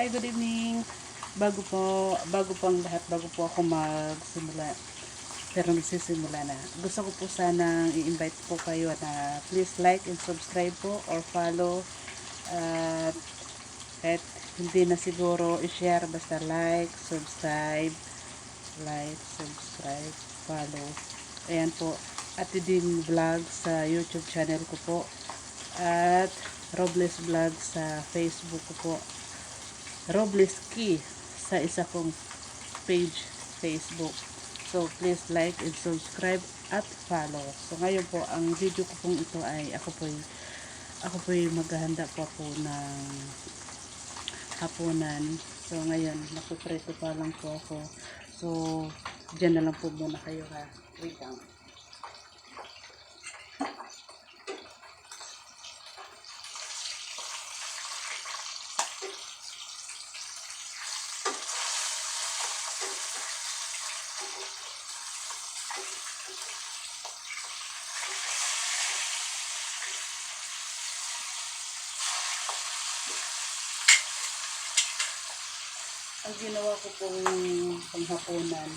Hi, good evening. Bago po, bago po ang lahat, bago po ako magsimula, pero nagsisimula na. Gusto ko po sanang i-invite po kayo na please like and subscribe po or follow. At kahit hindi na siguro i-share, basta like, subscribe, like, subscribe, follow. Ayan po, Ate Dim Vlog sa YouTube channel ko po. At Robles Vlog sa Facebook ko po. Robles Key sa isa kong page Facebook. So, please like and subscribe at follow. So, ngayon po, ang video ko pong ito ay ako po ako po maghahanda po ako ng hapunan. So, ngayon, nakupreto pa lang po ako. So, dyan na lang po muna kayo ha. Wait lang. Ang ginawa ko pong panghapunan,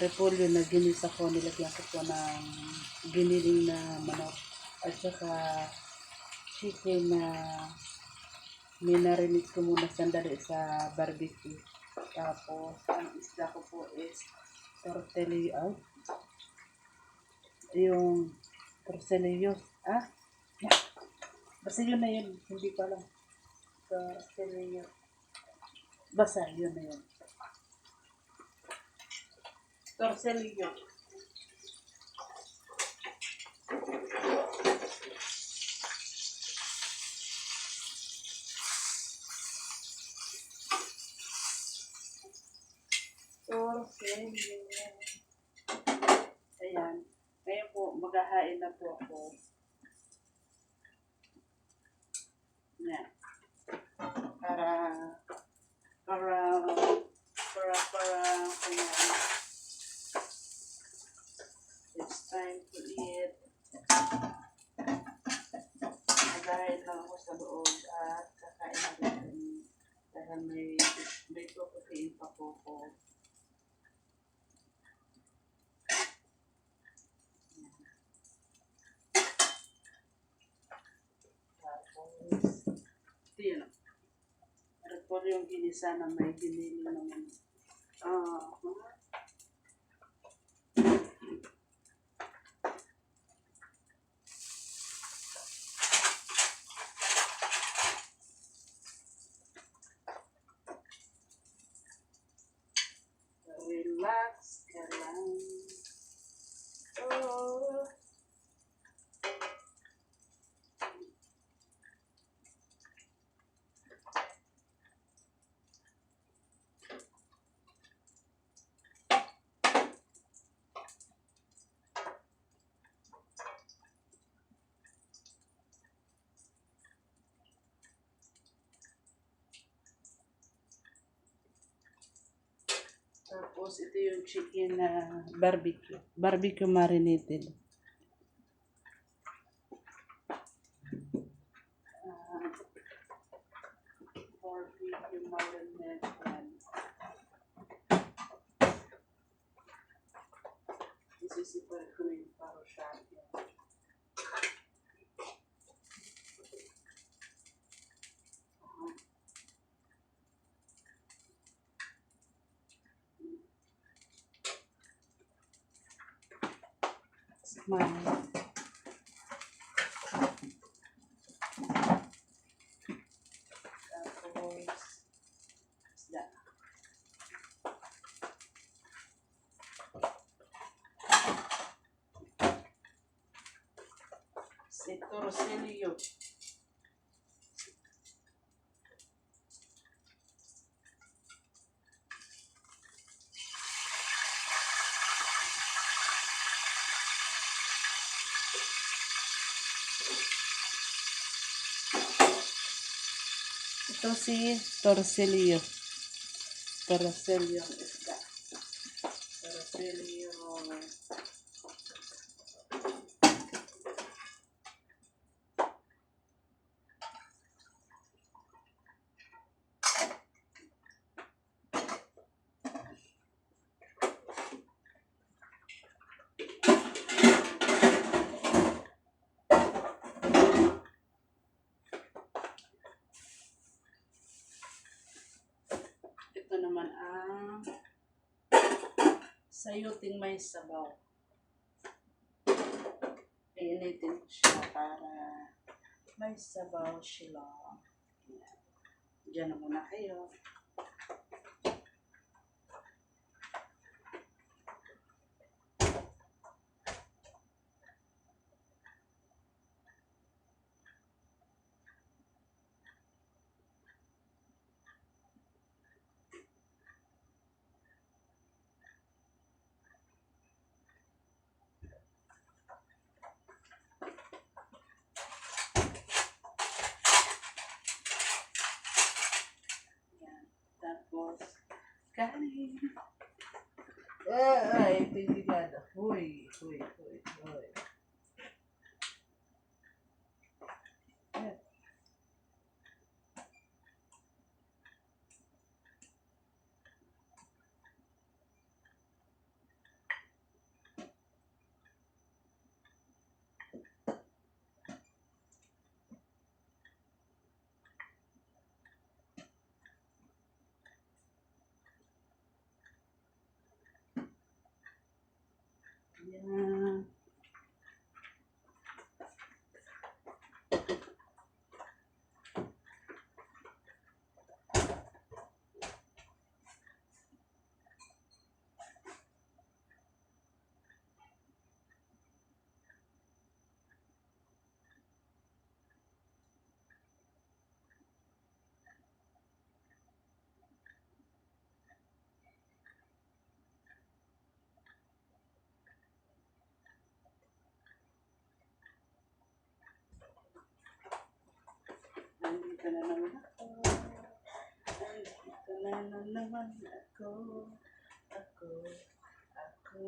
repolyo na ginisa ko, nilagyan ko po ng giniling na manok at saka chicken na minarinig ko muna sandali sa barbecue. Tapos, ang isda ko po is tortelli, ay, yung tortellillos, ah, basta yun na yun, hindi pa lang. Tortellillos. Basta, yun na yun. Torcelillo. Torcelillo. Ayan. Ngayon po, maghahain na po ako. Yan. Para para para para ayan. It's time to eat. Magahin lang ako sa loob at kakain na rin dahil may may protein pa po ko. Tapos, ito yun. Repolyo yung ginisa na may ginili naman. Ah, relax ka. Oh. Tapos ito yung chicken na barbecue. Barbecue marinated. Ah, barbecue marinated. Isisipar ko yung paro siya. Smile. Tapos, isda. Ito si Torcelio. Torcelio ang isda. Torcelio. Ito naman ang sayuting may sabaw. Iinitin ko siya para may sabaw. Yan. Diyan na muna kayo. Yan. Tapos, kanin. Ay, pinigada. Huy, huy, huy, huy. Yan. Nandito na naman ako. Nandito na naman ako. Ako. Ako.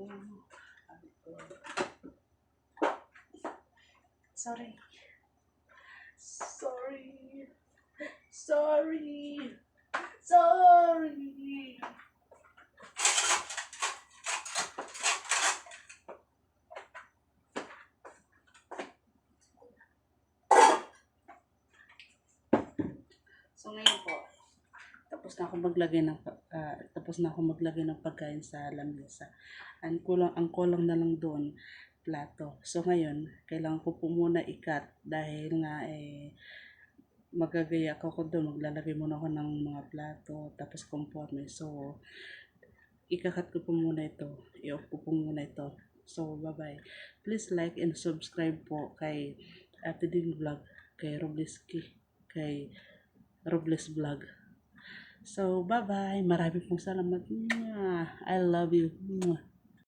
Ako. Sorry. Sorry. Sorry. Sorry. So ngayon po, na ako maglagay ng ah, tapos na ako maglagay ng pagkain sa lamesa. Ang kulang ang kulang na lang doon plato. So ngayon, kailangan ko po muna ikat dahil nga eh magagaya ako ko doon, maglalagay muna ako ng mga plato, tapos conforme. So, ikakat ko po muna ito. I-off ko po muna ito. So, bye-bye. Please like and subscribe po kay Ate Din Vlog, kay Robleski, kay Robles Vlog. So, bye-bye. Marami pong salamat. I love you.